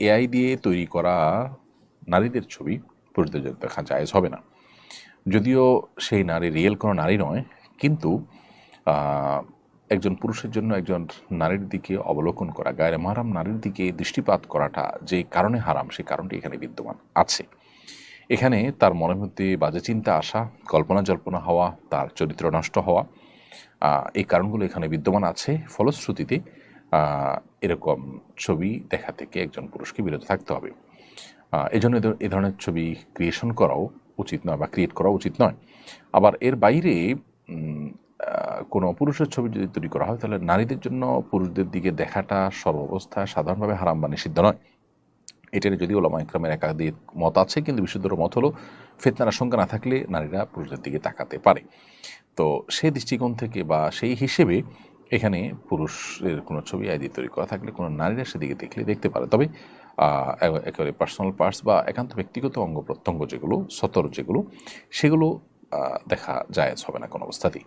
AI দিয়ে তৈরি করা নারীদের ছবি জন্য দেখা জায়েজ হবে না। যদিও সেই নারী রিয়েল কোনো নারী নয়, কিন্তু একজন পুরুষের জন্য একজন নারীর দিকে অবলোকন করা, গায়ের মারাম নারীর দিকে দৃষ্টিপাত করাটা যে কারণে হারাম সেই কারণটি এখানে বিদ্যমান আছে। এখানে তার মনের মধ্যে বাজে চিন্তা আসা কল্পনা, জল্পনা হওয়া, তার চরিত্র নষ্ট হওয়া এই কারণগুলো এখানে বিদ্যমান আছে। ফলশ্রুতিতে এরকম ছবি দেখা থেকে একজন পুরুষকে বিরত থাকতে হবে। এই জন্য এ ধরনের ছবি ক্রিয়েশন করাও উচিত নয় বা ক্রিয়েট করা উচিত নয়। আবার এর বাইরে কোনো পুরুষের ছবি যদি তৈরি করা হয়, তাহলে নারীদের জন্য পুরুষদের দিকে দেখাটা সর্বাবস্থায় সাধারণভাবে হারাম বা নিষিদ্ধ নয়। এটার যদিও ওলামা ইকরামের একাধিক মত আছে, কিন্তু বিশুদ্ধর মত হলো ফেতনার আশঙ্কা না থাকলে নারীরা পুরুষদের দিকে তাকাতে পারে। তো সেই দৃষ্টিকোণ থেকে বা সেই হিসেবে এখানে পুরুষের কোনো ছবি আইডি তৈরি করা থাকলে কোনো নারীরা সেদিকে দেখলে দেখতে পারে। তবে একেবারে পার্সোনাল পার্টস বা একান্ত ব্যক্তিগত অঙ্গ প্রত্যঙ্গ যেগুলো, সতর যেগুলো, সেগুলো দেখা যায় হবে না কোনো অবস্থাতেই।